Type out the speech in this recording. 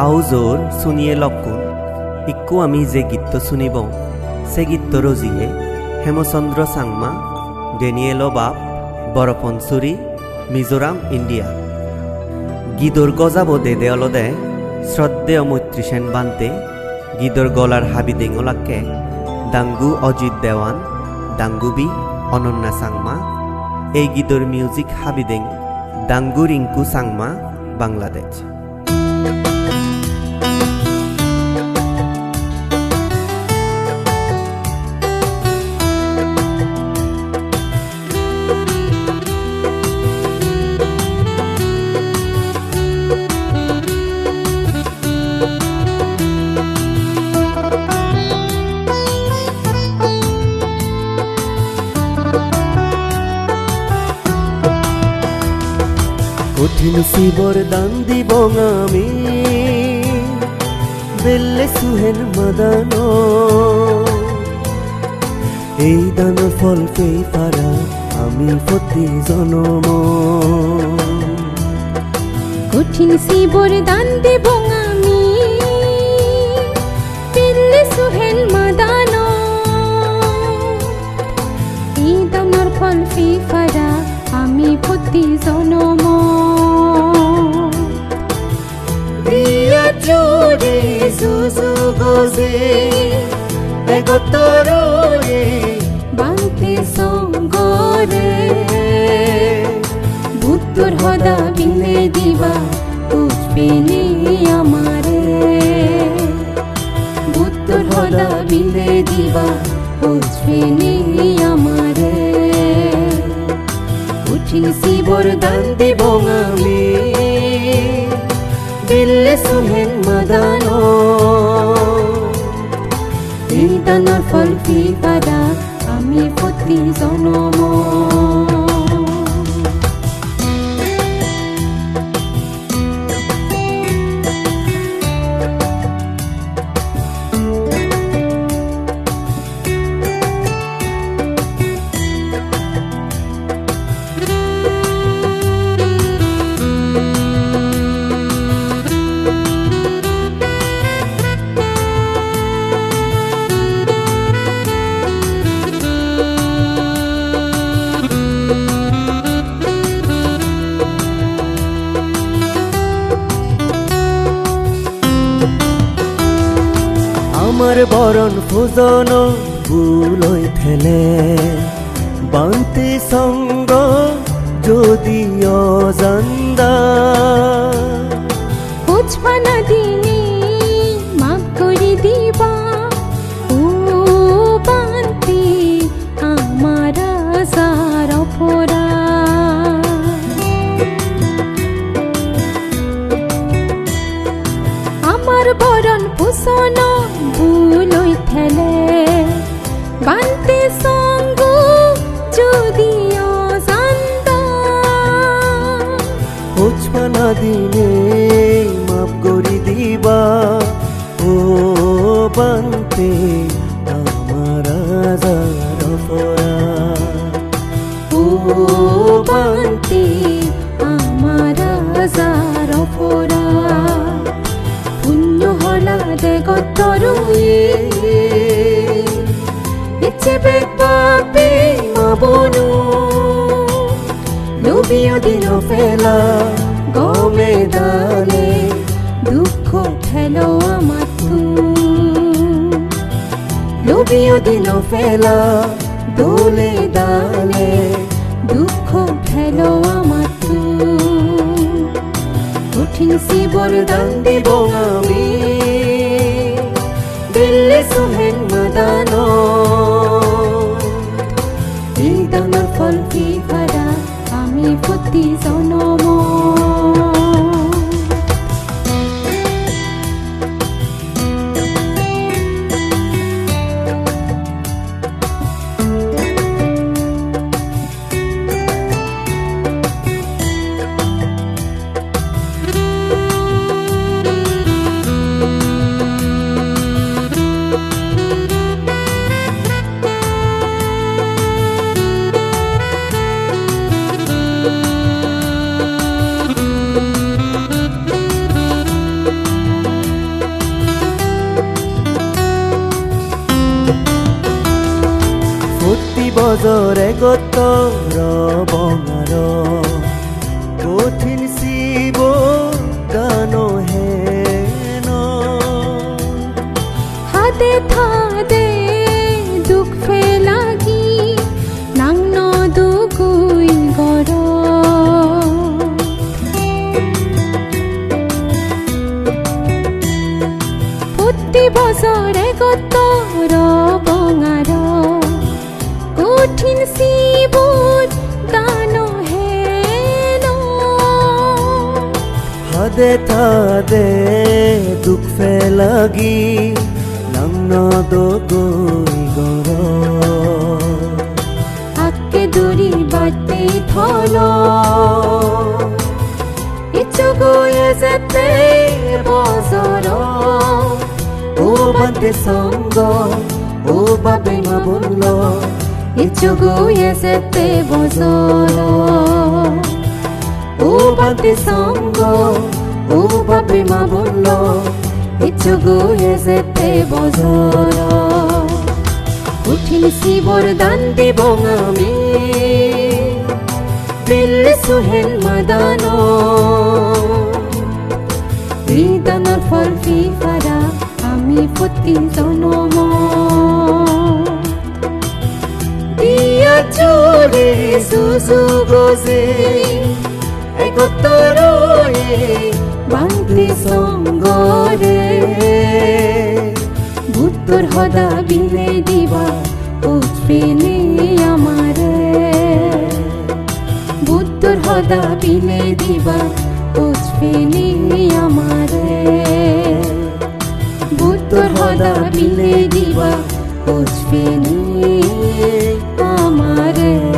হাউজৰ শুনিয়ে লকুন ইকু আমি যে গীত শুনিব, সে গীতর জিয়ে হেমচন্দ্র চাংমা, ডেনিয়েল বাপ বরফনচুরি মিজোরাম ইন্ডিয়া গিদর গজাব দে দেওলদে শ্রদ্ধেয় মৈত্রী সেন বান্তে গিদর গলার হাবি দেঙলাকে দাঙ্গু অজিত দেওয়ান দাঙ্গুবি অনন্যা সাংমা এই গীতর মিউজিক হাবিদেং দাঙ্গু রিঙ্কু সাংমা বাংলাদেশ। কঠিন শিবর দান দিব আমি। বেল্লে সুহেন মাদান। এই দান ফল পেই পারা আমি প্রতি জনম কঠিন শিবর দান দেব আমি। দিল্লি সুহেল মাদান। এই দামর ফল ফিফারা প্রতি জনম প্রিয়া চোরে সুসু গজে এগতরে বান্তে সঙ্গরে। বুদ্ধর হদা বিনে দিবা বুঝবে নি আমারে। হদা বিনে দিবা আমারে। কঠিন শিবর দান দিব আমি দিল্লে সুহেন মাদান। দানার ফল আমার বরণ ফুজন ভুলই থেলে বান্তি সঙ্গ যদি অজান্দা। বুঝবানা আমার বরণ ভূষণ দিনে মাপ করি দিবা। ও বান্তে আমার আজার অপরাধ। ও বান্তি আমার আজার অপরাধ। পুণ্য হলা দে গতরুয়ে ইচ্ছে বেপাপে মাবনু লোভিও দিন ফেলা। গমে দানে দুঃখ খেলো আমার লোভিও দিন ফেলা দোলে দানে, দুঃখ খেলো আমার কঠিন শিবর দান দেব আমি দিল্লি সুহেন মাদান। এই দানার ফল কি আমি প্রতি বজরে গত বঙার কঠিন শিব গান হেন। হাতে থাদে দুখ ফেলাগি নাং দুগুই গর প্রতি বছরে গত হাদে থাদে দুখ ফেলাগি নাংন দগই গর। আকে দূরি বাটে থল ইচ্ছু গয়ে যেতে বজর ও বান্তে সঙ্গ, ও বাবে মা বলল ইচ্ছু গয়ে যেতে বজর ও বান্তে সঙ্গ ও বাবে মা বলল ইচ্ছু গয়ে যেতে বজর উঠিল শিবর দান দিব আমি দিল সুহেল মাদানো হৃদয়ৰ ফল ফিফাৰা আমি প্ৰতি জনম দিয়া চুৰি চুচু গজে একতৰয়ে বান্তি সংগৰে ভূতৰ সদা বিনে দিবা উঠপিনে আমাৰে বুদ্ধর হদা বিলে দিবা উঠফেনি আমারে। বুদ্ধর হদা বিলে দিবা উঠফেনি আমারে।